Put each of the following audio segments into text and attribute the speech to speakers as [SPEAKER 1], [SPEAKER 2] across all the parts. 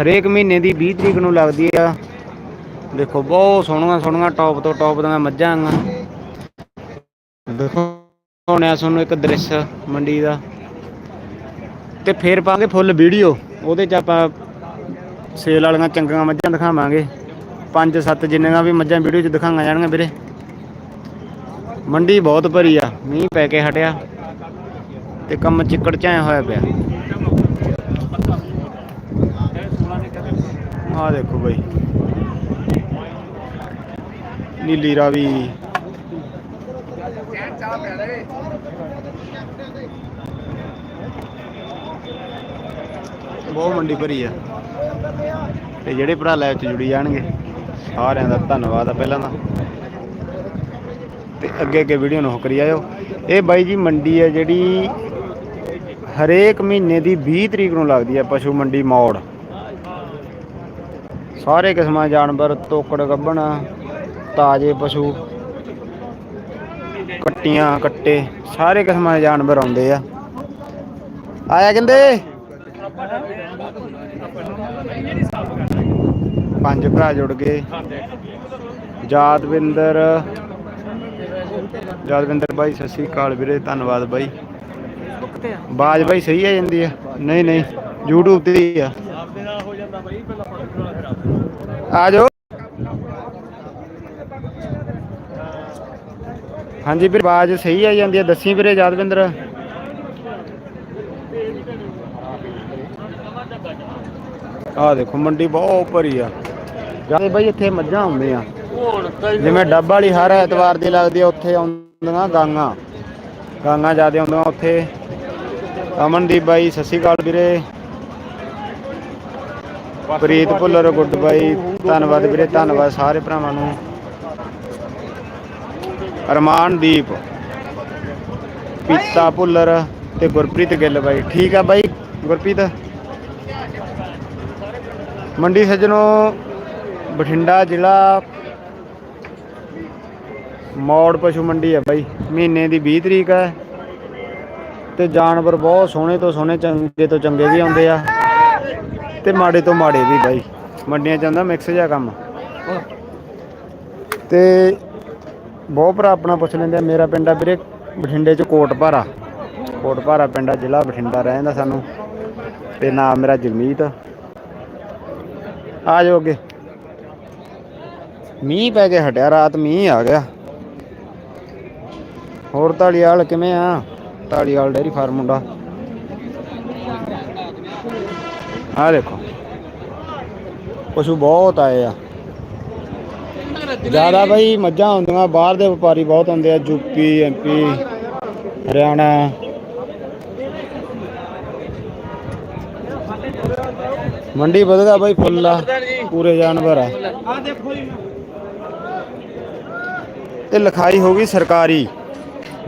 [SPEAKER 1] ਹਰੇਕ ਮਹੀਨੇ ਦੀ 20 ਤਰੀਕ ਨੂੰ ਲੱਗਦੀ ਆ। ਦੇਖੋ, ਬਹੁਤ ਸੋਹਣੀਆਂ ਸੋਹਣੀਆਂ ਟੋਪ ਤੋਂ ਟੋਪ ਦੀਆਂ ਮੱਝਾਂ ਆ। ਦੇਖੋ ਆ ਤੁਹਾਨੂੰ ਇੱਕ ਦ੍ਰਿਸ਼ ਮੰਡੀ ਦਾ। ਤੇ ਫੇਰ ਪਾਵਾਂਗੇ ਫੁੱਲ ਵੀਡੀਓ ਉਹਦੇ 'ਚ ਆਪਾਂ ਸੇਲ ਵਾਲੀਆਂ ਚੰਗੀਆਂ ਮੱਝਾਂ ਦਿਖਾਵਾਂਗੇ। ਪੰਜ, ਸੱਤ ਜਿੰਨੀਆਂ ਵੀ ਮੱਝਾਂ ਵੀਡੀਓ 'ਚ ਦਿਖਾਈਆਂ ਜਾਣਗੀਆਂ ਵੀਰੇ। ਮੰਡੀ ਬਹੁਤ ਭਰੀ ਆ। ਮੀਂਹ ਪੈ ਕੇ ਹਟਿਆ। ਤੇ ਕੰਮ ਚਿੱਕੜ ਚਾਇਆ ਹੋਇਆ ਪਿਆ। ਆਹ ਦੇਖੋ ਬਾਈ। ਨੀਲੀ ਰਾਵੀ। ਬਹੁਤ ਮੰਡੀ ਭਰੀ ਆ। ਤੇ ਜਿਹੜੇ ਭਰਾ ਲਾਈਵ ਚ ਜੁੜੀ ਜਾਣਗੇ, ਸਾਰਿਆਂ ਦਾ ਧੰਨਵਾਦ ਆ ਪਹਿਲਾਂ ਤਾਂ। ਤੇ ਅੱਗੇ ਅੱਗੇ ਵੀਡੀਓ ਨੂੰ ਕਰੀ ਆਇਓ। ਇਹ ਬਾਈ ਜੀ ਮੰਡੀ ਹੈ ਜਿਹੜੀ ਹਰੇਕ ਮਹੀਨੇ ਦੀ 20 ਤਰੀਕ ਨੂੰ ਲੱਗਦੀ ਹੈ ਪਸ਼ੂ ਮੰਡੀ ਮੌੜ। ਸਾਰੇ ਕਿਸਮਾਂ ਦੇ ਜਾਨਵਰ ਤੋਕੜ ਗੱਭਣ ਤਾਜੇ ਪਸ਼ੂ ਕੱਟੀਆਂ ਕੱਟੇ ਸਾਰੇ ਕਿਸਮਾਂ ਦੇ ਜਾਨਵਰ ਆਉਂਦੇ ਆ। ਆਇਆ ਕਹਿੰਦੇ ਪੰਜ ਭਰਾ ਜੁੜ ਗਏ। ਯਾਦਵਿੰਦਰ ਯਾਦਵਿੰਦਰ ਬਾਈ ਸਤਿ ਸ਼੍ਰੀ ਅਕਾਲ ਵੀਰੇ ਧੰਨਵਾਦ ਬਾਈ। ਬਾਜ ਬਾਈ ਸਹੀ ਆ ਜਾਂਦੀ ਆ? ਨਹੀਂ ਨਹੀਂ YouTube ਤੇ ਹੀ ਆ। ਆ ਜਾਓ। ਹਾਂਜੀ ਵੀਰ ਬਾਜ ਸਹੀ ਆ ਜਾਂਦੀ ਆ ਦੱਸੀ ਵੀਰੇ ਯਾਦਵਿੰਦਰ। ਆ ਦੇਖੋ ਮੰਡੀ ਬਹੁਤ ਭਰੀ ਆ। ਜਾਂਦੇ ਬਾਈ ਇੱਥੇ ਮੱਝਾਂ ਆਉਂਦੀਆਂ ਜਿਵੇਂ ਡੱਬ ਵਾਲੀ ਹਰ ਐਤਵਾਰ ਦੀ ਲੱਗਦੀ ਆ ਉੱਥੇ ਆਉਂਦੀਆਂ ਗਾਂਗਾ। ਗਾਂਗਾ ਜ਼ਿਆਦਾ ਆਉਂਦੀਆਂ ਉੱਥੇ। ਅਮਨਦੀਪ ਬਾਈ ਸਤਿ ਸ਼੍ਰੀ ਅਕਾਲ ਵੀਰੇ। ਪ੍ਰੀਤ ਭੁੱਲਰ ਗੁੱਡ ਬਾਈ ਧੰਨਵਾਦ ਵੀਰੇ, ਧੰਨਵਾਦ ਸਾਰੇ ਭਰਾਵਾਂ ਨੂੰ। ਅਰਮਾਨਦੀਪ ਪੀਤਾ ਭੁੱਲਰ ਤੇ ਗੁਰਪ੍ਰੀਤ ਗਿੱਲ ਬਾਈ। ਠੀਕ ਆ ਬਾਈ, ਗੁਰਪ੍ਰੀਤ? ਮੰਡੀ ਸੱਜਣੋ, ਬਠਿੰਡਾ ਜ਼ਿਲ੍ਹਾ ਮੌੜ ਪਸ਼ੂ ਮੰਡੀ ਹੈ ਬਾਈ। ਮਹੀਨੇ ਦੀ 20 ਤਰੀਕ ਹੈ ਤੇ ਜਾਨਵਰ ਬਹੁਤ ਸੋਹਣੇ ਤੋਂ ਸੋਹਣੇ, ਚੰਗੇ ਤੋਂ ਚੰਗੇ ਵੀ ਆਉਂਦੇ ਆ। ਤੇ ਮਾੜੇ ਤੋਂ ਮਾੜੇ ਵੀ ਬਾਈ। ਮੰਡੀਆਂ ਆਉਂਦਾ ਮਿਕਸ ਜਿਹਾ ਕੰਮ। ਤੇ ਬਹੁਤ ਭਰਾ ਆਪਣਾ ਪੁੱਛ ਲੈਂਦੇ ਆ ਮੇਰਾ ਪਿੰਡ ਆ ਵੀਰੇ ਬਠਿੰਡੇ ਚ ਕੋਟਪਾਰਾ ਕੋਟਪਾਰਾ ਪਿੰਡ ਆ ਜ਼ਿਲ੍ਹਾ ਬਠਿੰਡਾ ਰਹਿੰਦਾ ਸਾਨੂੰ। ਤੇ ਨਾਮ ਮੇਰਾ ਜਗਮੀਤ। ਆ ਜਾਓ ਅੱਗੇ। ਮੀਂਹ ਪੈ ਕੇ ਹਟਿਆ ਰਾਤ ਮੀਂਹ ਆ ਗਿਆ। ਹੋਰ ਢਾਲੀਵਾਲ ਕਿਵੇਂ ਆ? ਢਾਲੀਵਾਲ ਡੇਰੀ ਫਾਰਮ ਮੁੰਡਾ। ਆ ਦੇਖੋ। ਪਸ਼ੂ ਬਹੁਤ ਆਏ ਆ। ਜ਼ਿਆਦਾ ਬਈ ਮੱਝਾਂ ਹੁੰਦੀਆਂ, ਬਾਹਰ ਦੇ ਵਪਾਰੀ ਬਹੁਤ ਆਉਂਦੇ ਆ ਯੂਪੀ ਐਮਪੀ ਹਰਿਆਣਾ। ਮੰਡੀ ਵਧਗਾ ਬਾਈ ਫੁੱਲ ਆ, ਪੂਰੇ ਜਾਨਵਰ ਆ। ਤੇ ਲਿਖਾਈ ਹੋ ਗਈ ਸਰਕਾਰੀ।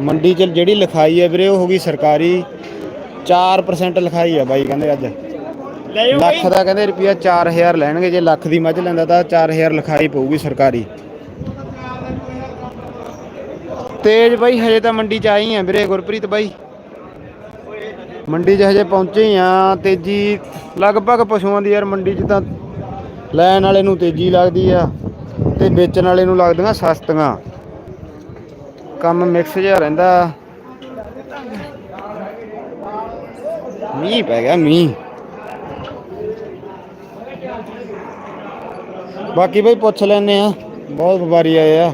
[SPEAKER 1] ਮੰਡੀ 'ਚ ਜਿਹੜੀ ਲਿਖਾਈ ਹੈ ਵੀਰੇ, ਉਹ ਹੋ ਗਈ ਸਰਕਾਰੀ। 4% ਲਿਖਾਈ ਆ ਬਾਈ, ਕਹਿੰਦੇ ਅੱਜ। ਲੱਖ ਦਾ ਕਹਿੰਦੇ ਰੁਪਿਆ 4000 ਲੈਣਗੇ ਜੇ ਲੱਖ ਦੀ ਮੱਝ ਲੈਂਦਾ ਤਾਂ 4000 ਲਿਖਾਈ ਪਊਗੀ ਸਰਕਾਰੀ। ਤੇਜ ਬਾਈ ਹਜੇ ਤਾਂ ਮੰਡੀ 'ਚ ਆਈ ਆ ਵੀਰੇ ਗੁਰਪ੍ਰੀਤ ਬਾਈ। ਮੰਡੀ 'ਚ ਹਜੇ ਪਹੁੰਚੇ ਆ ਤੇਜੀ ਲਗਭਗ ਪਸ਼ੂਆਂ ਦੀ ਯਾਰ ਮੰਡੀ 'ਚ ਤਾਂ ਲੈਣ ਵਾਲੇ ਨੂੰ ਤੇਜ਼ੀ ਲੱਗਦੀ ਆ ਤੇ ਵੇਚਣ ਵਾਲੇ ਨੂੰ ਲੱਗਦੀਆਂ ਸਸਤੀਆਂ। ਕੰਮ ਮਿਕਸ ਜਿਹਾ ਰਹਿੰਦਾ। ਮੀਂਹ ਪੈ ਗਿਆ ਮੀਂਹ। ਬਾਕੀ ਬਈ ਪੁੱਛ ਲੈਨੇ ਆ। ਬਹੁਤ ਵਪਾਰੀ ਆਏ ਆ।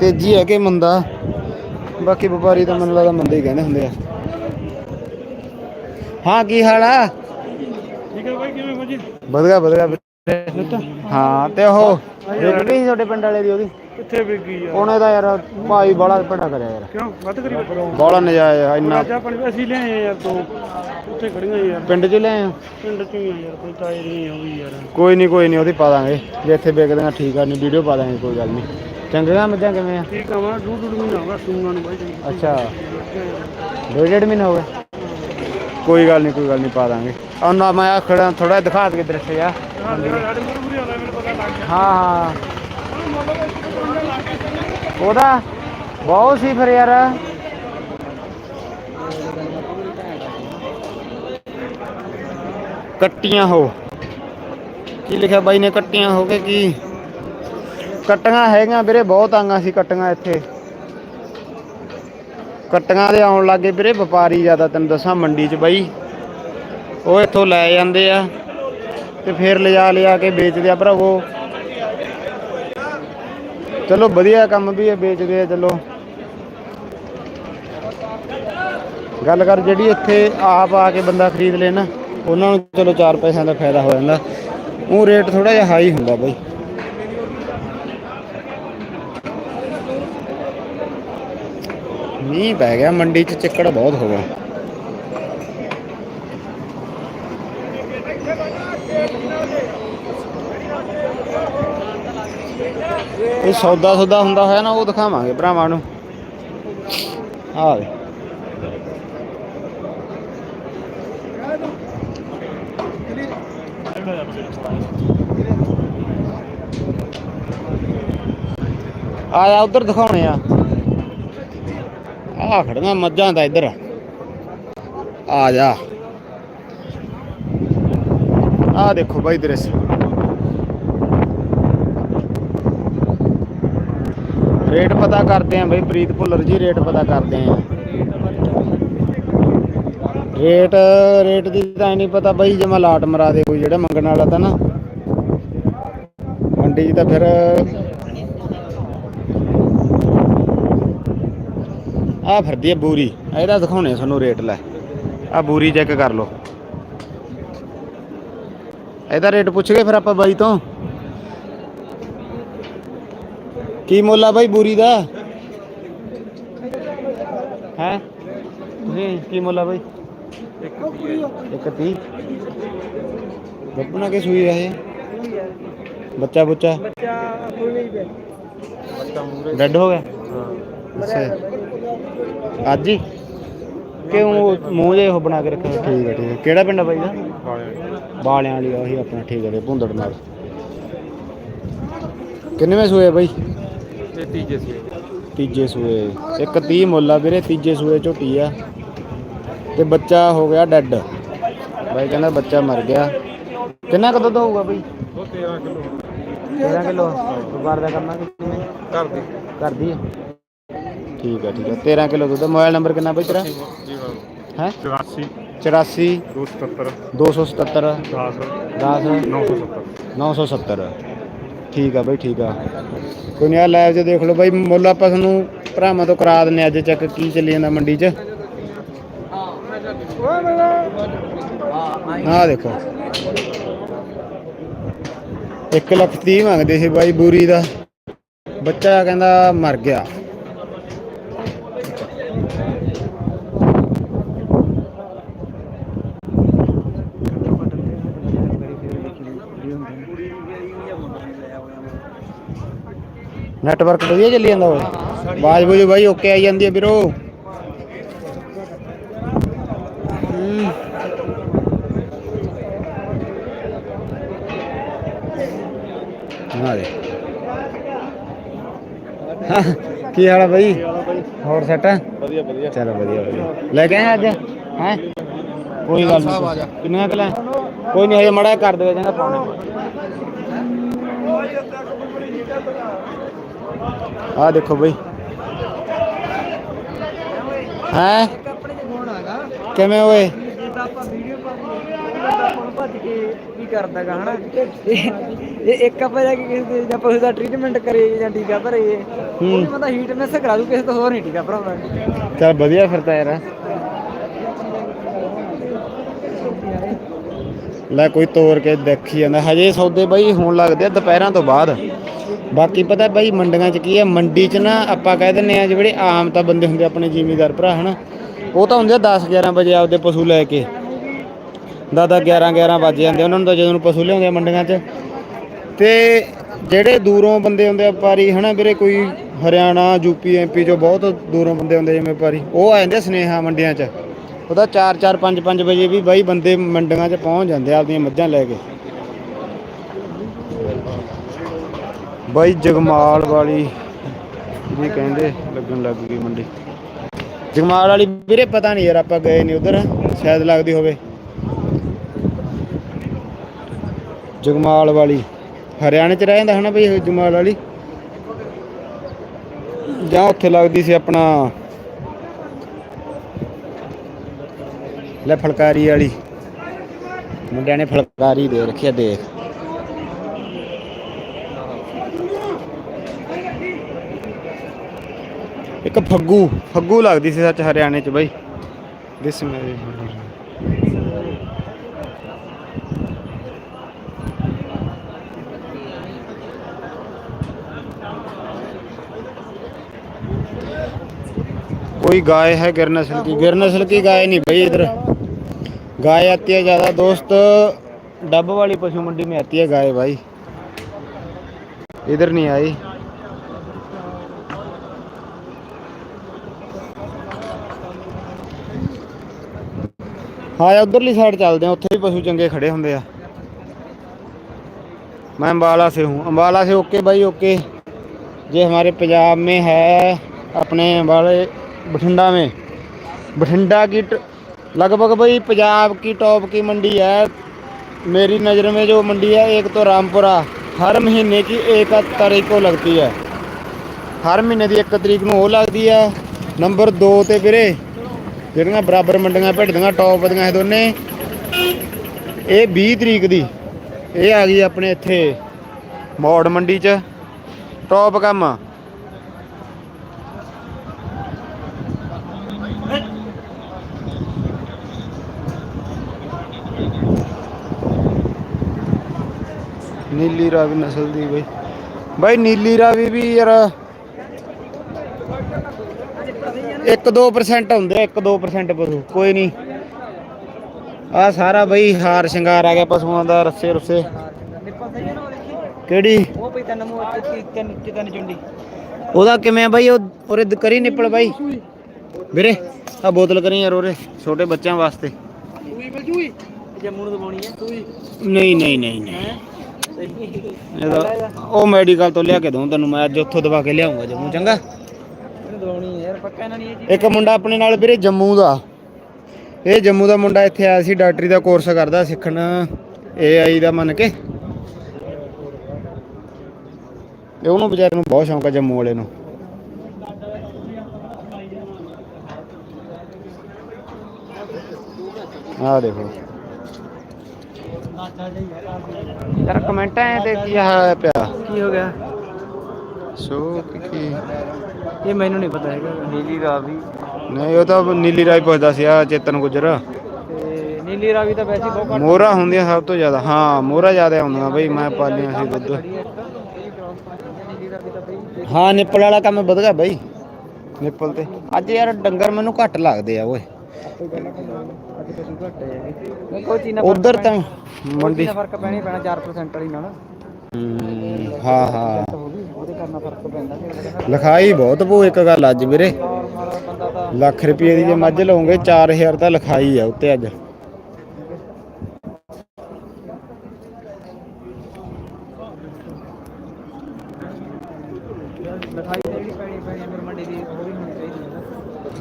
[SPEAKER 1] ਤੇਜ਼ੀ ਹੈ ਕਿ ਮੰਦਾ। ਬਾਕੀ ਵਪਾਰੀ ਤਾਂ ਮੈਨੂੰ ਲੱਗਦਾ ਮੰਦੇ ਹੀ ਕਹਿੰਦੇ ਹੁੰਦੇ ਆ। ਹਾਂ ਕੀ ਹਾਲ ਆ?
[SPEAKER 2] ਠੀਕ ਹੈ ਬਾਈ ਕਿਵੇਂ ਮਜੀ
[SPEAKER 1] ਵਧੀਆ ਵਧੀਆ। ਵੀਰੇ। ਹਾਂ ਤੇ ਉਹ ਰੇਟ ਨਹੀਂ ਤੁਹਾਡੇ ਪਿੰਡ ਵਾਲੇ ਦੀ ਉਹਦੀ?
[SPEAKER 2] ਕਿੱਥੇ ਵਿਕੀ ਯਾਰ
[SPEAKER 1] ਉਹਨੇ ਤਾਂ ਯਾਰ ਭਾਈ ਬੜਾ ਭੜਾ ਕਰਿਆ ਯਾਰ।
[SPEAKER 2] ਕਿਉਂ? ਵੱਧ ਕਰੀ
[SPEAKER 1] ਬੜਾ ਨਜਾਇਜ਼ ਆ, ਇੰਨਾ।
[SPEAKER 2] ਪਾਣੀ ਅਸੀਂ ਲਿਆਏ ਆ ਯਾਰ ਦੋ। ਉੱਥੇ ਖੜੀਆਂ ਯਾਰ।
[SPEAKER 1] ਪਿੰਡ ਚ ਲੈ ਆ?
[SPEAKER 2] ਪਿੰਡ ਚ ਹੀ ਆ ਯਾਰ ਕੋਈ ਤਾਏ ਨਹੀਂ ਹੋ ਗਈ ਯਾਰ।
[SPEAKER 1] ਕੋਈ ਨਹੀਂ ਕੋਈ ਨਹੀਂ ਉਹਦੀ ਪਾ ਦਾਂਗੇ। ਜੇ ਇੱਥੇ ਵੇਚਦੇ ਠੀਕ ਆ ਨਹੀਂ ਵੀਡੀਓ ਪਾ ਦਾਂਗੇ ਕੋਈ ਗੱਲ ਨਹੀਂ। ਚੰਗੀਆਂ ਮੱਝਾਂ ਕਿਵੇਂ ਆ?
[SPEAKER 2] ਠੀਕ ਆ ਵਾ ਡੂ ਡੂ ਮਹੀਨਾ ਹੋ ਗਿਆ ਸੂਣਾ ਨੂੰ ਬਾਈ ਜੀ।
[SPEAKER 1] ਅੱਛਾ। ਦੋ ਡੇਢ ਮਹੀਨਾ ਹੋ ਗਿਆ? ਕੋਈ ਗੱਲ ਨਹੀਂ ਕੋਈ ਗੱਲ ਨਹੀਂ ਪਾ ਦਾਂਗੇ। ਉਹਨਾਂ ਮੈਂ ਆਹ ਖੜਾ ਥੋੜਾ ਦਿਖਾ ਦੇ ਦ੍ਰਿਸ਼ ਆ। ਹਾਂ ਹਾਂ। ਉਹਦਾ ਬਹੁਤ ਸੀ ਫਿਰ ਯਾਰ। ਕੱਟੀਆਂ ਹੋ। ਕੀ ਲਿਖਿਆ ਬਾਈ ਨੇ ਕੱਟੀਆਂ ਹੋ ਕੇ ਕੀ? ਕੱਟੀਆਂ ਹੈਗੀਆਂ ਵੀਰੇ, ਬਹੁਤ ਆਂਗਾ ਸੀ ਕੱਟੀਆਂ ਇੱਥੇ। ਕੱਟੀਆਂ ਦੇ ਆਉਣ ਲੱਗੇ ਵੀਰੇ ਵਪਾਰੀ ਜ਼ਿਆਦਾ, ਤੈਨੂੰ ਦੱਸਾਂ ਮੰਡੀ 'ਚ ਬਾਈ। ਉਹ ਇੱਥੋਂ ਲੈ ਜਾਂਦੇ ਆ ਤੇ ਫਿਰ ਲਿਜਾ ਲਿਆ ਕੇ ਵੇਚਦੇ ਆ ਭਰਾਵੋ। ਚਲੋ ਵਧੀਆ ਕੰਮ ਵੀ ਹੈ ਵੇਚਦੇ ਆ, ਚਲੋ। ਗੱਲ ਕਰ ਜਿਹੜੀ ਇੱਥੇ ਆਪ ਆ ਕੇ ਬੰਦਾ ਖਰੀਦ ਲੇ ਨਾ, ਉਹਨਾਂ ਨੂੰ ਚਲੋ 4 ਪੈਸਿਆਂ ਦਾ ਫਾਇਦਾ ਹੋ ਜਾਂਦਾ। ਉਹ ਰੇਟ ਥੋੜਾ ਜਿਹਾ ਹਾਈ ਹੁੰਦਾ ਬਾਈ। ਮੀਂਹ ਪੈ ਗਿਆ, ਮੰਡੀ 'ਚ ਚਿੱਕੜ ਬਹੁਤ ਹੋ ਗਿਆ। ਇਹ ਸੌਦਾ ਸੌਦਾ ਹੁੰਦਾ ਹੋਇਆ ਨਾ, ਉਹ ਦਿਖਾਵਾਂਗੇ ਭਰਾਵਾਂ ਨੂੰ। ਆ ਵੇ। ਆ ਉਧਰ ਦਿਖਾਉਣੇ ਆ। ਆ ਖੜੀਆਂ ਮੱਝਾਂ ਦਾ ਇੱਧਰ। ਆ ਜਾ। ਆ ਦੇਖੋ ਬਾਈ ਦ੍ਰਿਸ਼। ਰੇਟ ਪਤਾ ਕਰਦੇ ਆਂ ਬਈ, ਪ੍ਰੀਤ ਭੁੱਲਰ ਜੀ ਰੇਟ ਪਤਾ ਕਰਦੇ ਆਂ। ਰੇਟ ਰੇਟ ਦੀ ਤਾਂ ਨਹੀਂ ਪਤਾ ਬਈ, ਜੇ ਮੈਂ ਲਾਟ ਮਰਾ ਦੇ ਕੋਈ ਜਿਹੜਾ ਮੰਗਣ ਵਾਲਾ ਤਾਂ ਨਾ। ਮੰਡੀ 'ਚ ਤਾਂ ਫਿਰ ਆ ਫਿਰਦੀ ਹੈ ਬੂਰੀ। ਇਹਦਾ ਦਿਖਾਉਣੇ ਤੁਹਾਨੂੰ ਰੇਟ, ਲੈ। ਆ ਬੂਰੀ ਚੈੱਕ ਕਰ ਲਓ। ਇਹਦਾ ਰੇਟ ਪੁੱਛ ਗਏ ਫਿਰ ਆਪਾਂ ਬਾਈ ਤੋਂ। ਕੀ ਮੁੱਲ ਆ ਬਾਈ ਬੂਰੀ ਦਾ? ਹੈ? ਤੁਸੀਂ ਕੀ ਮੁੱਲ ਆ ਬਾਈ? ਇੱਕ 30 ਗੱਪਣਾ ਕੇ ਸੂਈ ਰਹੇ? ਬੱਚਾ ਬੁੱਚਾ?
[SPEAKER 2] ਬੱਚਾ
[SPEAKER 1] ਡੈਡ ਹੋ ਗਿਆ? ਅੱਛਾ। ਅੱਜ ਹੀ? ਕਿਉਂ ਮੂੰਹ ਜੇ ਉਹ ਬਣਾ ਕੇ ਰੱਖਿਆ? ਠੀਕ ਹੈ ਠੀਕ ਹੈ ਕਿਹੜਾ ਪਿੰਡ ਆ ਬਾਈ ਦਾ? ਬਾਲਿਆਂ। ਵਾਲੀ ਉਹੀ ਆਪਣਾ ਠੀਕ ਹੈ ਭੁੰਦੜ ਨਾਲ। ਕਿੰਨੇਵੇਂ ਸੂਏ ਬਾਈ?
[SPEAKER 2] ਤੇ ਤੀਜੇ
[SPEAKER 1] ਸੂਏ ਇੱਕ 30 ਮੁੱਲ ਆ ਵੀਰੇ ਤੀਜੇ ਸੂਏ ਝੋਟੀ ਆ। ਤੇ ਬੱਚਾ ਹੋ ਗਿਆ ਡੈਡ। ਬਾਈ ਕਹਿੰਦਾ ਬੱਚਾ ਮਰ ਗਿਆ। ਕਿੰਨਾ ਕੁ ਦੁੱਧ ਹੋਊਗਾ ਬਾਈ?
[SPEAKER 2] ਉਹ 13 ਕਿਲੋ।
[SPEAKER 1] 13 ਕਿਲੋ। ਵਪਾਰ ਦਾ ਕੰਮ ਆ ਕਿ ਕਿਵੇਂ?
[SPEAKER 2] ਕਰ ਦੇ।
[SPEAKER 1] ਠੀਕ ਹੈ ਠੀਕ ਹੈ 13 ਕਿਲੋ ਦੁੱਧ ਮੋਬਾਈਲ ਨੰਬਰ ਕਿੰਨਾ ਬਾਈ ਤੇਰਾ? ਹੈ।
[SPEAKER 2] 84
[SPEAKER 1] 84
[SPEAKER 2] 277
[SPEAKER 1] 277
[SPEAKER 2] 10
[SPEAKER 1] 10
[SPEAKER 2] 970
[SPEAKER 1] 970 ਠੀਕ ਆ ਬਾਈ, ਠੀਕ ਆ। ਕੋਈ ਨਹੀਂ ਆ ਲਾਈਵ 'ਚ ਦੇਖ ਲਓ ਬਾਈ, ਮੁੱਲ ਆਪਾਂ ਤੁਹਾਨੂੰ ਭਰਾਵਾਂ ਤੋਂ ਕਰਾ ਦਿੰਨੇ ਅੱਜ ਚੈੱਕ, ਕੀ ਚੱਲੀ ਜਾਂਦਾ ਮੰਡੀ 'ਚ। ਆਹ ਦੇਖੋ। 1 ਲੱਖ 30 ਮੰਗਦੇ ਸੀ ਬਾਈ, ਬੂਰੀ ਦਾ। ਬੱਚਾ ਕਹਿੰਦਾ ਮਰ ਗਿਆ। ਨੈਟਵਰਕ ਵਧੀਆ ਚੱਲੀ ਜਾਂਦਾ ਓਏ। ਆਵਾਜ਼ ਬੋਝ ਬਾਈ ਓਕੇ ਆਈ ਜਾਂਦੀ ਹੈ ਵੀਰੋ। ਹੂੰ। ਹਾਂ, ਕੀ ਹਾਲ ਆ ਬਾਈ? ਹੋਰ ਸੈਟ?
[SPEAKER 2] ਵਧੀਆ ਵਧੀਆ।
[SPEAKER 1] ਚਲੋ ਵਧੀਆ ਵਧੀਆ। ਲੈ ਕੇ ਆਏ ਅੱਜ? ਹੈ? ਕੋਈ ਗੱਲ ਨਹੀਂ ਕਿੰਨੀਆਂ ਕਲਾ ਕੋਈ ਨਹੀਂ ਹਜੇ ਮੜਾ ਕਰ ਦੇਵੇ ਕਹਿੰਦਾ ਪਾਉਣੇ। ਆ ਦੇਖੋ ਬਈ। ਹੈ? ਕਿਵੇਂ ਓਏ?
[SPEAKER 2] ਜੇ ਤਾਂ ਆਪਾਂ ਵੀਡੀਓ ਪਾਉਂਦੇ ਆਪਾਂ ਨੂੰ ਭੱਜ ਕੇ ਕੀ ਕਰਦਾਗਾ ਹਨਾ ਇਹ ਇਹ ਇੱਕ ਆਪਾਂ ਜਾ ਕੇ ਕਿਸੇ ਦੇ ਜਾਂ ਪਸ਼ੂ ਦਾ ਟ੍ਰੀਟਮੈਂਟ ਕਰੇ ਜਾਂ ਟੀਕਾ ਭਰੇ ਉਹ ਬੰਦਾ ਹੀਟ ਮਿਸ ਕਰਾ ਦੂ ਕਿਸੇ ਤੋਂ ਹੋਰ ਨਹੀਂ ਟੀਕਾ ਭਰਾਉਂਦਾ
[SPEAKER 1] ਚੱਲ ਵਧੀਆ ਫਿਰ ਤਾਂ ਯਾਰ। ਲੈ ਕੋਈ ਤੋੜ ਕੇ ਦੇਖੀ ਜਾਂਦਾ। ਹਜੇ ਸੌਦੇ ਬਾਈ ਹੋਣ ਲੱਗਦੇ ਆ ਦੁਪਹਿਰਾਂ ਤੋਂ ਬਾਅਦ। ਬਾਕੀ ਪਤਾ ਬਾਈ ਮੰਡੀਆਂ 'ਚ ਕੀ ਹੈ ਮੰਡੀ 'ਚ ਨਾ ਆਪਾਂ ਕਹਿ ਦਿੰਨੇ ਆ ਜਿਹੜੇ ਆਮ ਤਾਂ ਬੰਦੇ ਹੁੰਦੇ ਆਪਣੇ ਜ਼ਿਮੀਦਾਰ ਭਰਾ, ਹਨਾ? ਉਹ ਤਾਂ ਹੁੰਦੇ ਆ 10 11 ਵਜੇ ਆਪਦੇ ਪਸ਼ੂ ਲੈ ਕੇ। ਦਾਦਾ 11 11 ਵਜ ਜਾਂਦੇ ਉਹਨਾਂ ਨੂੰ ਤਾਂ ਜਦੋਂ ਪਸ਼ੂ ਲਿਆਉਂਦੇ ਆ ਮੰਡੀਆਂ 'ਚ। ਤੇ ਜਿਹੜੇ ਦੂਰੋਂ ਬੰਦੇ ਆਉਂਦੇ ਆ ਵਪਾਰੀ, ਹਨਾ ਵੀਰੇ, ਕੋਈ ਹਰਿਆਣਾ, ਯੂਪੀ, ਐਮਪੀ ਚੋਂ ਬਹੁਤ ਦੂਰੋਂ ਬੰਦੇ ਆਉਂਦੇ ਜਿਵੇਂ ਵਪਾਰੀ। ਉਹ ਆ ਜਾਂਦੇ ਆ ਸਨੇਹਾ ਮੰਡੀਆਂ 'ਚ। ਉਹਦਾ 4 4 5 5 ਵਜੇ ਵੀ ਬਾਈ ਬੰਦੇ ਮੰਡੀਆਂ 'ਚ ਪਹੁੰਚ ਜਾਂਦੇ ਆ ਆਪਦੀਆਂ ਮੱਝਾਂ ਲੈ ਕੇ। ਬਾਈ ਜਗਮਾਲ ਵਾਲੀ ਵੀ ਕਹਿੰਦੇ ਲੱਗਣ ਲੱਗ ਗਈ ਮੰਡੀ। ਜਗਮਾਲ ਵਾਲੀ ਵੀਰੇ ਪਤਾ ਨਹੀਂ ਯਾਰ ਆਪਾਂ ਗਏ ਨਹੀਂ ਉਧਰ, ਸ਼ਾਇਦ ਲੱਗਦੀ ਹੋਵੇ। ਜਗਮਾਲ ਵਾਲੀ, ਹਰਿਆਣੇ ਚ ਰਹਿ ਜਾਂਦਾ ਹਨਾ ਬਈ ਇਹ ਜਗਮਾਲ ਵਾਲੀ? ਜਾਂ ਉੱਥੇ ਲੱਗਦੀ ਸੀ ਆਪਣਾ ਲੈ ਫਲਕਾਰੀ ਵਾਲੀ। ਮੁੰਡਿਆਂ ਨੇ ਫਲਕਾਰੀ ਦੇ ਰੱਖੀ ਆ, ਦੇਖ। ਇੱਕ ਫੱਗੂ ਫੱਗੂ ਲੱਗਦੀ ਸੀ ਸੱਚ ਹਰਿਆਣੇ ਚ ਬਈ ਦਿਸ ਮੇਰੇ कोई गाय है गिर नस्ल की गिर नस्ल की गाय नहीं भाई इधर गाय आती है ज़्यादा दोस्त डब वाली पशु मंडी में आती है गाय भाई इधर नहीं आई ਹਾਂ ਉਧਰਲੀ ਸਾਈਡ ਚੱਲਦੇ ਆ ਉੱਥੇ ਵੀ ਪਸ਼ੂ ਚੰਗੇ ਖੜੇ ਹੁੰਦੇ ਆ मैं अम्बाला से हूँ अम्बाला से ओके भाई ओके ये हमारे पंजाब में है अपने अम्बाले बठिंडा में बठिंडा की ट- लगभग भाई पंजाब की टॉप की मंडी है मेरी नज़र में जो मंडी है एक तो रामपुरा हर महीने की एक तारीख को लगती है ਹਰ ਮਹੀਨੇ ਦੀ 1 ਤਰੀਕ ਨੂੰ ਉਹ ਲੱਗਦੀ ਆ ਨੰਬਰ 2 ਤੇ ਵੀਰੇ ਜਿਹੜੀਆਂ ਬਰਾਬਰ ਮੰਡੀਆਂ ਭਿੜਦੀਆਂ ਟੌਪ ਦੀਆਂ ਇਹ ਦੋਨੇ। ਇਹ 20 ਤਰੀਕ ਦੀ। ਇਹ ਆ ਗਈ ਆਪਣੇ ਇੱਥੇ ਮੋੜ ਮੰਡੀ 'ਚ। ਟੌਪ ਕੰਮ। ਨੀਲੀ ਰਾਵੀ ਨਸਲ ਦੀ ਬਈ। ਬਾਈ ਨੀਲੀ ਰਾਵੀ ਵੀ ਯਾਰ 1-2% ਹੁੰਦੇ ਆ 1-2% ਪਸ਼ੂ ਕੋਈ ਨਹੀਂ ਆ ਸਾਰਾ ਬਈ ਹਾਰ ਸ਼ਿੰਗਾਰ ਆ ਗਿਆ ਪਸ਼ੂਆਂ ਦਾ ਰੱਸੇ ਰੁੱਸੇ। ਕਿਹੜੀ?
[SPEAKER 2] ਉਹ ਪਈ ਤਿੰਨ ਮੂੰਹ ਚ ਤਿੰਨ ਚ ਤਿੰਨ ਚੁੰਡੀ।
[SPEAKER 1] ਉਹਦਾ ਕਿਵੇਂ ਆ ਬਾਈ? ਉਹ ਉਹਰੇ ਦ- ਕਰੀ ਨਿਪਲ ਬਾਈ। ਵੀਰੇ ਆ ਬੋਤਲ ਕਰੀ ਯਾਰ ਉਹਰੇ ਛੋਟੇ ਬੱਚਿਆਂ ਵਾਸਤੇ।
[SPEAKER 2] ਸੂਈ ਮਿਲ ਜੂਈ ਜੰਮੂ ਨੂੰ ਦਵਾਉਣੀ ਹੈ। ਸੂਈ
[SPEAKER 1] ਨਹੀਂ ਨਹੀਂ ਨਹੀਂ। ਨਹੀਂ ਉਹ ਮੈਡੀਕਲ ਤੋਂ ਲਿਆ ਕੇ ਦਊਂ ਤੈਨੂੰ ਮੈਂ ਅੱਜ ਉੱਥੋਂ ਦਵਾ ਕੇ ਲਿਆਉਂਗਾ ਜੰਮੂ ਚੰਗਾ?
[SPEAKER 2] ਦਵਾਉਣੀ ਹੈ ਯਾਰ ਪੱਕਾ ਇਹਨਾਂ ਨਹੀਂ ਇਹ ਚੀਜ਼
[SPEAKER 1] ਇੱਕ ਮੁੰਡਾ ਆਪਣੇ ਨਾਲ ਵੀਰੇ ਜੰਮੂ ਦਾ। ਇਹ ਜੰਮੂ ਦਾ ਮੁੰਡਾ ਇੱਥੇ ਆਇਆ ਸੀ ਡਾਕਟਰੀ ਦਾ ਕੋਰਸ ਕਰਦਾ ਸਿੱਖਣ। ਏਆਈ ਦਾ ਮੰਨ ਕੇ। ਤੇ ਉਹਨੂੰ ਵਿਚਾਰੇ ਨੂੰ ਬਹੁਤ ਸ਼ੌਂਕ ਆ ਜੰਮੂ ਵਾਲੇ ਨੂੰ। ਆਹ ਦੇਖੋ। ਯਾਰ ਕਮੈਂਟਾਂ ਤੇ ਕੀ ਆ ਪਿਆ?
[SPEAKER 2] ਕੀ ਹੋ ਗਿਆ?
[SPEAKER 1] ਸੋ ਕੀ
[SPEAKER 2] ਇਹ ਮੈਨੂੰ ਨਹੀਂ ਪਤਾ ਹੈਗਾ। ਨੀਲੀ ਰਾਵੀ।
[SPEAKER 1] ਨਹੀਂ ਉਹ ਤਾਂ ਨੀਲੀ ਰਾਈ ਪੁੱਛਦਾ ਸੀ ਆ ਚੇਤਨ ਗੁਜਰ।
[SPEAKER 2] ਤੇ ਨੀਲੀ ਰਾਵੀ ਤਾਂ ਵੈਸੇ ਹੀ ਬਹੁਤ ਘੱਟ
[SPEAKER 1] ਮੋਹਰਾ ਹੁੰਦੀਆਂ ਸਭ ਤੋਂ ਜ਼ਿਆਦਾ। ਹਾਂ ਮੋਹਰਾ ਜ਼ਿਆਦਾ ਆਉਂਦੀਆਂ ਬਈ ਮੈਂ ਪਾਲੀਆਂ ਸੀ ਦੁੱਧ।
[SPEAKER 2] ਹੈ ਰਾਵੀ
[SPEAKER 1] ਨਿੱਪਲ ਵਾਲਾ ਕੰਮ ਵਧ ਗਿਆ ਬਈ। ਨਿੱਪਲ ਤੇ। ਅੱਜ ਯਾਰ ਡੰਗਰ ਮੈਨੂੰ ਘੱਟ ਲੱਗਦੇ ਆ ਓਏ। ਉਧਰ ਤਾਂ
[SPEAKER 2] ਮੰਡੀ ਦਾ ਫ਼ਰਕ ਪੈਣਾ ਪੈਣਾ 4% ਵਾਲੀ ਨਾਲ।
[SPEAKER 1] ਹਾਂ ਹਾਂ।
[SPEAKER 2] ਉਹਦੇ ਕਰਨਾ ਫ਼ਰਕ ਪੈਂਦਾ
[SPEAKER 1] ਲਿਖਾਈ ਬਹੁਤ ਭੂ, ਇੱਕ ਗੱਲ ਅੱਜ ਵੀਰੇ। ਲੱਖ ਰੁਪਏ ਦੀ ਜੇ ਮੱਝ ਲਓਗੇ 4000 ਤਾਂ ਲਿਖਾਈ ਆ ਉੱਤੇ ਅੱਜ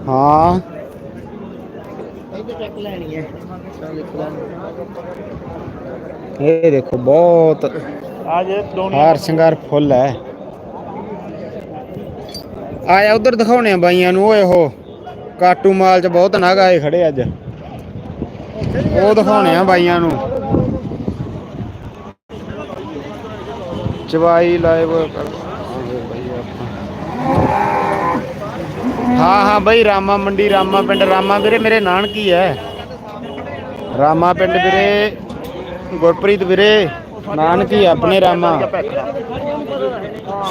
[SPEAKER 2] ਹਾਂ। ਇਹ
[SPEAKER 1] ਦੇਖੋ, ਬਹੁਤ
[SPEAKER 2] ਆ ਜੇ
[SPEAKER 1] ਹਾਰ ਸ਼ਿੰਗਾਰ ਫੁੱਲ ਹੈ ਆਇਆ ਉਧਰ ਦਿਖਾਉਣੇ ਆ ਬਾਈਆਂ ਨੂੰ ਓਏ ਉਹ ਕਾਟੂ ਮਾਲ ਚ ਬਹੁਤ ਨਾਗ ਆਏ ਖੜੇ ਅੱਜ ਉਹ ਦਿਖਾਉਣੇ ਆ ਬਾਈਆਂ ਨੂੰ ਚਵਾਈ ਲਾਈਵ ਹਾਂ ਹਾਂ ਬਈ ਰਾਮਾ ਮੰਡੀ ਰਾਮਾ ਪਿੰਡ ਰਾਮਾ ਵੀਰੇ ਮੇਰੇ ਨਾਨਕੀ ਹੈ ਰਾਮਾ ਪਿੰਡ ਵੀਰੇ ਗੁਰਪ੍ਰੀਤ ਵੀਰੇ ਨਾਨਕੀ ਆਪਣੇ ਰਾਮਾ।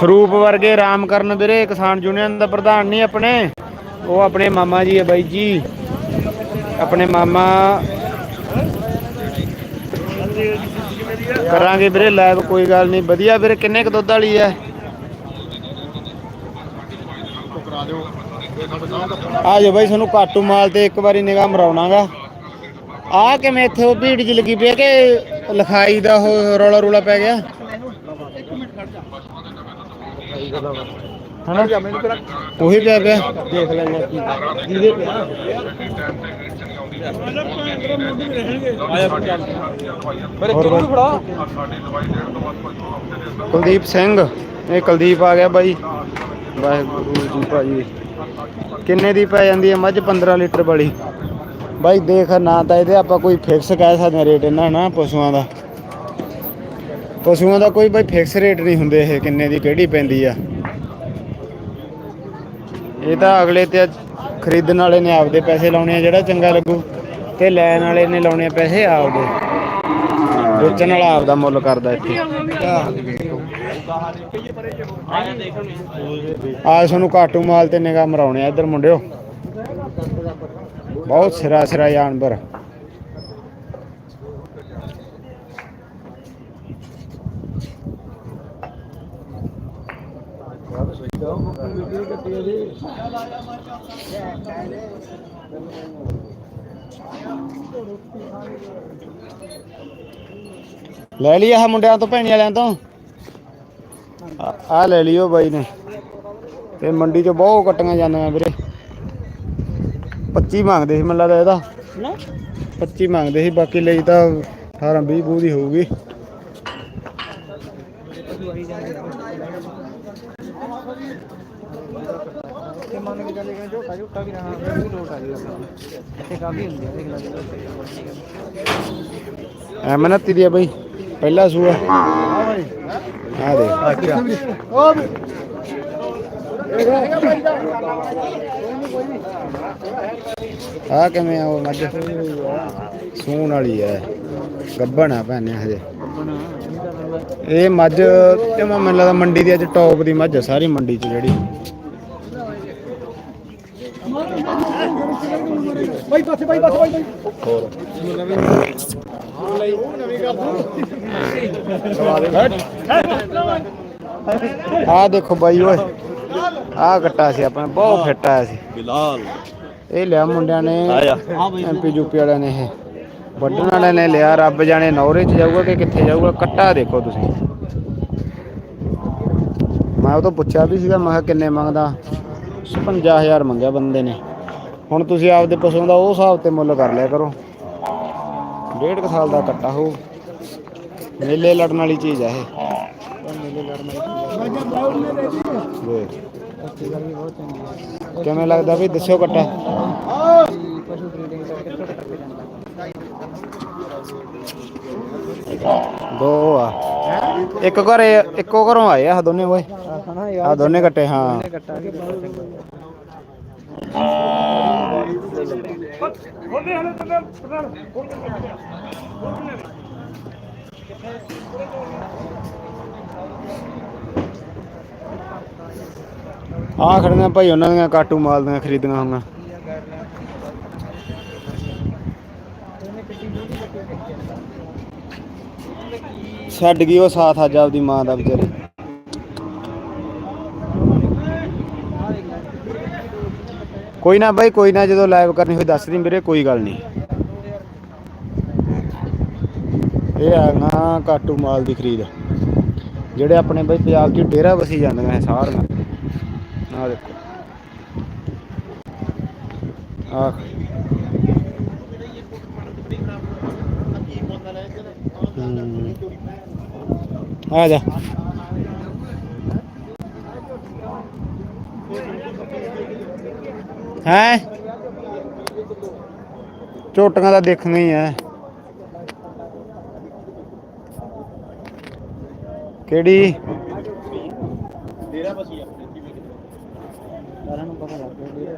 [SPEAKER 1] ਸਰੂਪ ਵਰਗੇ ਰਾਮ ਕਰਨ ਵੀਰੇ, ਕਿਸਾਨ ਯੂਨੀਅਨ ਦਾ ਪ੍ਰਧਾਨ ਨਹੀਂ ਆਪਣੇ। ਉਹ ਆਪਣੇ ਮਾਮਾ ਜੀ ਹੈ ਬਾਈ ਜੀ। ਆਪਣੇ ਮਾਮਾ ਕਰਾਂਗੇ ਵੀਰੇ ਲਾਈਵ ਕੋਈ ਗੱਲ ਨਹੀਂ। ਵਧੀਆ ਵੀਰੇ, ਕਿੰਨੇ ਕ ਦੁੱਧ ਵਾਲੀ ਹੈ? ਆ ਜਾਓ ਬਾਈ, ਤੁਹਾਨੂੰ ਕਾਟੂ ਮਾਲ ਤੇ ਇੱਕ ਵਾਰੀ ਨਿਗਾਹ ਮਰਾਉਣਾਗਾ। ਆ ਕਿਵੇਂ ਇੱਥੇ ਉਹ ਭੀੜ ਜੀ ਲੱਗੀ ਪਈ ਹੈ ਕਿ ਲਿਖਾਈ ਦਾ ਉਹ ਰੌਲਾ ਰੂਲਾ ਪੈ ਗਿਆ? ਹਨਾ? ਉਹੀ ਪਿਆ ਪਿਆ।
[SPEAKER 2] ਦੇਖ ਲੈਣੇ ਕੀ ਜਿਹਦੇ ਪਿਆ?
[SPEAKER 1] ਕੁਲਦੀਪ ਸਿੰਘ। ਇਹ ਕੁਲਦੀਪ ਆ ਗਿਆ ਬਾਈ। ਵਾਹਿਗੁਰੂ ਜੀ ਭਾਜੀ ਕਿੰਨੇ ਦੀ ਪੈ ਜਾਂਦੀ ਹੈ ਮੱਝ? 15 ਲੀਟਰ ਵਾਲੀ। ਬਾਈ ਦੇਖ, ਨਾ ਤਾਂ ਇਹਦੇ ਆਪਾਂ ਕੋਈ ਫਿਕਸ ਕਹਿ ਸਕਦੇ ਰੇਟ ਇਹਨਾਂ ਨਾ ਪਸ਼ੂਆਂ ਦਾ। ਪਸ਼ੂਆਂ ਦਾ ਕੋਈ ਬਾਈ ਫਿਕਸ ਰੇਟ ਨਹੀਂ ਹੁੰਦੇ ਇਹ, ਕਿੰਨੇ ਦੀ ਕਿਹੜੀ ਪੈਂਦੀ ਆ। ਇਹ ਤਾਂ ਅਗਲੇ ਤੇ ਖਰੀਦਣ ਵਾਲੇ ਨੇ ਆਪਦੇ ਪੈਸੇ ਲਾਉਣੇ ਆ, ਜਿਹੜਾ ਚੰਗਾ ਲੱਗੂ। ਤੇ ਲੈਣ ਵਾਲੇ ਨੇ ਲਾਉਣੇ ਆ ਪੈਸੇ ਆਪਦੇ। ਵੇਚਣ ਵਾਲਾ ਆਪਦਾ ਮੁੱਲ ਕਰਦਾ ਇੱਥੇ। ਆ ਤੁਹਾਨੂੰ ਘਾਟੂ ਮਾਲ ਤੇ ਨਿਗਾਹ ਮਰਾਉਣੇ ਆ ਇੱਧਰ ਮੁੰਡਿਓ। ਬਹੁਤ ਸਿਰਾ ਸਿਰਾ ਜਾਨਵਰ। ਲੈ ਲਈ ਆਹ ਮੁੰਡਿਆਂ ਤੋਂ ਭੈਣੀ ਵਾਲਿਆਂ ਤੋਂ। ਆ- ਆਹ ਲੈ ਲਿਓ ਬਾਈ ਨੇ। ਤੇ ਮੰਡੀ ਚੋਂ ਬਹੁਤ ਕੱਟੀਆਂ ਜਾਂਦੀਆਂ ਵੀਰੇ। 25 ਮੰਗਦੇ ਸੀ ਮੈਨੂੰ ਲੱਗਦਾ ਇਹਦਾ।
[SPEAKER 2] ਨਾ?
[SPEAKER 1] 25 ਮੰਗਦੇ ਸੀ ਬਾਕੀ ਲਈ ਤਾਂ 18 20 ਬੂਹ ਦੀ ਹੋਊਗੀ।
[SPEAKER 2] ਤੇ ਮੰਨ ਕੇ ਚੱਲੇ ਕਿ ਝੋਟਾ ਝੋਟਾ ਵੀ ਫਿਰ ਵੀ ਲੋਟ ਆ ਜੂਗਾ ਇੱਥੇ ਕਾਫੀ ਹੁੰਦੀ ਆ ਦੇਖ ਲੈ
[SPEAKER 1] ਐ ਮਿਹਨਤੀ ਦੀ ਆ ਬਾਈ ਪਹਿਲਾ ਸੂਆ
[SPEAKER 2] ਹਾਂ ਬਾਈ
[SPEAKER 1] ਆ ਦੇ।
[SPEAKER 2] ਉਹ ਵੀ।
[SPEAKER 1] ਆ ਕਿਵੇਂ ਆ ਉਹ ਮੱਝ? ਸੂਣ ਵਾਲੀ ਐ। ਗੱਬਣ ਆ ਭੈਣੇ ਹਜੇ ਇਹ ਮੱਝ ਤੇ ਮੈਨੂੰ ਲੱਗਦਾ ਮੰਡੀ ਦੀ ਅੱਜ ਟੌਪ ਦੀ ਮੱਝ ਸਾਰੀ ਮੰਡੀ 'ਚ ਜਿਹੜੀ।
[SPEAKER 2] ਬਾਈ ਪਾਸੇ ਬਾਈ ਪਾਸੇ ਬਾਈ
[SPEAKER 1] ਹੋਰ। ਆ ਦੇਖੋ ਬਾਈ ਓਏ ਆ ਕੱਟਾ ਸੀ ਆਪਣਾ ਬਹੁਤ ਫਿੱਟ ਆਇਆ ਸੀ।
[SPEAKER 3] ਬਿਲਾਲ।
[SPEAKER 1] ਇਹ ਲਿਆ ਮੁੰਡਿਆਂ ਨੇ ਐਮਪੀ ਯੂਪੀ ਵਾਲਿਆਂ ਨੇ ਇਹ। ਵੱਢਣ ਵਾਲਿਆਂ ਨੇ ਲਿਆ ਰੱਬ ਜਾਣੇ ਨੌਰੇ 'ਚ ਜਾਊਗਾ ਕਿ ਕਿੱਥੇ ਜਾਊਗਾ ਕੱਟਾ ਦੇਖੋ ਤੁਸੀਂ। ਮੈਂ ਉਹ ਤੋਂ ਪੁੱਛਿਆ ਵੀ ਸੀਗਾ ਮੈਂ ਕਿਹਾ ਕਿੰਨੇ ਮੰਗਦਾ? 55000 ਮੰਗਿਆ ਬੰਦੇ ਨੇ। ਹੁਣ ਤੁਸੀਂ ਆਪਦੇ ਪਸ਼ੂ ਦਾ ਉਹ ਹਿਸਾਬ ਤੇ ਮੁੱਲ ਕਰ ਲਿਆ ਕਰੋ। ਡੇਢ ਕੁ ਸਾਲ ਦਾ ਕੱਟਾ ਹੋ ਮੇਲੇ ਲੜਨ ਵਾਲੀ ਚੀਜ਼ ਆ ਇਹ। ਦੇਖ। ਕਿਵੇਂ ਲੱਗਦਾ ਵੀ ਦੱਸਿਓ ਕੱਟਾ
[SPEAKER 2] ਪਸ਼ੂ ਬਰੀਡਿੰਗ ਕਰਕੇ ਝੋਟਾ ਕਰਕੇ ਜਾਂਦਾ
[SPEAKER 1] ਦੋ ਆ। ਇੱਕ ਘਰੇ, ਇੱਕੋ ਘਰੋਂ ਆਏ ਆ ਦੋਨੇ ਓਏ।
[SPEAKER 2] ਹਨਾ
[SPEAKER 1] ਆ ਦੋਨੇ ਕੱਟੇ ਹਾਂ।
[SPEAKER 2] ਕੱਟਾ
[SPEAKER 1] ਆ ਖੜੀਆਂ ਭਾਈ, ਉਹਨਾਂ ਦੀਆਂ ਕਾਟੂ ਮਾਲ ਦੀਆਂ ਖਰੀਦੀਆਂ ਹੋਈਆਂ। ਛੱਡ ਗਈ ਉਹ ਸਾਥ ਅੱਜ ਆਪਦੀ ਮਾਂ ਦਾ ਵਿਚਾਰੀ। ਕੋਈ ਨਾ ਬਾਈ, ਕੋਈ ਨਾ ਜਦੋਂ ਲਾਈਵ ਕਰਨੀ ਹੋਈ ਦੱਸ ਦੀ ਵੀਰੇ, ਕੋਈ ਗੱਲ ਨਹੀਂ। ਇਹ ਆ ਨਾ ਕਾਟੂ ਮਾਲ ਦੀ ਖਰੀਦ। ਜਿਹੜੇ ਆਪਣੇ ਬਈ ਪੰਜਾਬ 'ਚ ਡੇਰਾ ਵਸੀ ਜਾਂਦੀਆਂ ਇਹ ਸਾਰੀਆਂ ਆ ਦੇਖੋ। ਆ ਆ ਜਾ। ਹੈ? ਝੋਟੀਆਂ ਦਾ ਦੇਖਣਾ ਹੀ ਹੈ ਕਿਹੜੀ?
[SPEAKER 2] ਸਾਰਿਆਂ ਨੂੰ ਪਤਾ ਲੱਗ ਗਿਆ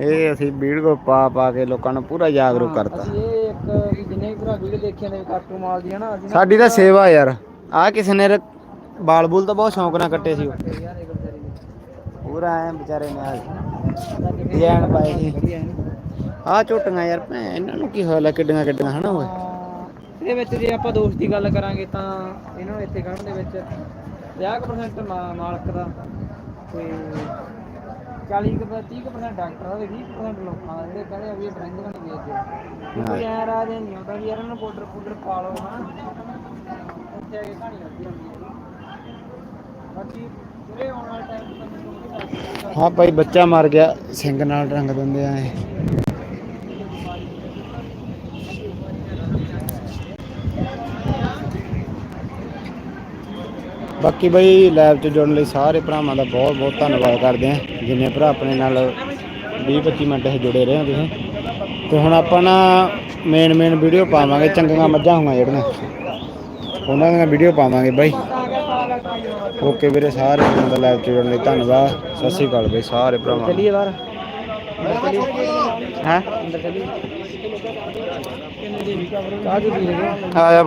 [SPEAKER 1] ਇਹ ਅਸੀਂ ਵੀਡੀਓ ਪਾ ਪਾ ਕੇ ਲੋਕਾਂ ਨੂੰ ਪੂਰਾ ਜਾਗਰੂਕ ਕਰਤਾ।
[SPEAKER 2] ਅਸੀਂ ਇਹ ਇੱਕ ਵੀ ਜਿੰਨੇ ਵੀ ਭਰਾ ਵੀਡੀਓ ਦੇਖੀਆਂ ਨੇ ਕਾਟੂ ਮਾਲ ਦੀਆਂ ਨਾ ਅਸੀਂ ਨਾ
[SPEAKER 1] ਸਾਡੀ ਤਾਂ ਸੇਵਾ ਯਾਰ। ਆ ਕਿਸੇ ਨੇ ਰ- ਬਾਲ ਬੂਲ ਤਾਂ ਬਹੁਤ ਸ਼ੌਂਕ ਨਾਲ ਕੱਟੇ ਸੀ ਉਹ।
[SPEAKER 2] ਯਾਰ ਇਹ ਵਿਚਾਰੀ ਦੇ।
[SPEAKER 1] ਪੂਰਾ ਐ ਵਿਚਾਰੇ ਨੇ ਆ ਡਿਜ਼ਾਈਨ ਪਾਏ ਸੀ।
[SPEAKER 2] ਵਧੀਆ ਹੈ
[SPEAKER 1] ਆ ਝੋਟੀਆਂ ਯਾਰ ਭੈਣ ਇਹਨਾਂ ਨੂੰ ਕੀ ਹੋਇਆ ਕਿੱਡੀਆਂ ਕਿੱਡੀਆਂ ਹਨਾ ਓਏ?
[SPEAKER 2] ਇਹਦੇ ਵਿੱਚ ਜੇ ਆਪਾਂ ਦੋਸਤ ਦੀ ਗੱਲ ਕਰਾਂਗੇ ਤਾਂ ਇਹਨਾਂ ਨੂੰ ਇੱਥੇ ਖੜਨ ਦੇ ਵਿੱਚ 50% ਮਾ- ਮਾਲਕ ਦਾ ਤੇ 40 ਕੁ 30% ਕੁ ਡਾਕਟਰ ਦਾ ਤੇ 20% ਲੋਕਾਂ ਦਾ ਜਿਹੜੇ ਕਹਿੰਦੇ ਆ ਵੀ ਇਹ ਬ੍ਰਾਂਡਿੰਗ ਨਹੀਂ ਵੇਚਦੇ ਕੋਈ ਐ ਰਾਜ ਨਹੀਂ ਆਉਂਦਾ ਵੀ ਯਾਰ ਇਹਨਾਂ ਨੂੰ ਪਾਊਡਰ ਪਾਊਡਰ ਪਾ ਲਓ ਹਨਾ। ਇੱਥੇ ਆ ਕੇ ਕਹਾਣੀ ਲੱਗੀ ਹੁੰਦੀ ਹੈ ਬਾਕੀ ਦੱਸ
[SPEAKER 1] ਹਾਂ ਭਾਈ ਬੱਚਾ ਮਰ ਗਿਆ ਸਿੰਘ ਨਾਲ ਰੰਗ ਦਿੰਦੇ ਆ ਇਹ। ਬਾਕੀ ਬਈ ਲਾਈਵ 'ਚ ਜੁੜਨ ਲਈ ਸਾਰੇ ਭਰਾਵਾਂ ਦਾ ਬਹੁਤ ਬਹੁਤ ਧੰਨਵਾਦ ਕਰਦੇ ਆ ਜਿੰਨੇ ਭਰਾ ਆਪਣੇ ਨਾਲ 20 25 ਮਿੰਟ ਇਹ ਜੁੜੇ ਰਹੇ ਹੋ ਤੁਸੀਂ। ਤੇ ਹੁਣ ਆਪਾਂ ਨਾ ਮੇਨ ਮੇਨ ਵੀਡੀਓ ਪਾਵਾਂਗੇ ਚੰਗੀਆਂ ਮੱਝਾਂ ਹੋਈਆਂ ਜਿਹੜੀਆਂ। ਉਹਨਾਂ ਦੀਆਂ ਵੀਡੀਓ ਪਾਵਾਂਗੇ ਬਾਈ। ਓਕੇ ਵੀਰੇ ਸਾਰੇ ਭਰਾਵਾਂ ਦਾ ਲਾਈਵ 'ਚ ਜੁੜਨ ਲਈ ਧੰਨਵਾਦ। ਸਤਿ ਸ਼੍ਰੀ ਅਕਾਲ ਬਈ ਸਾਰੇ ਭਰਾਵਾਂ
[SPEAKER 2] ਚਲਿਏ ਬਾਹਰ।
[SPEAKER 1] ਹੈ?
[SPEAKER 2] ਅੰਦਰ ਚਲਿਏ। ਕਾਹ ਜੀ
[SPEAKER 1] ਆ ਜਾ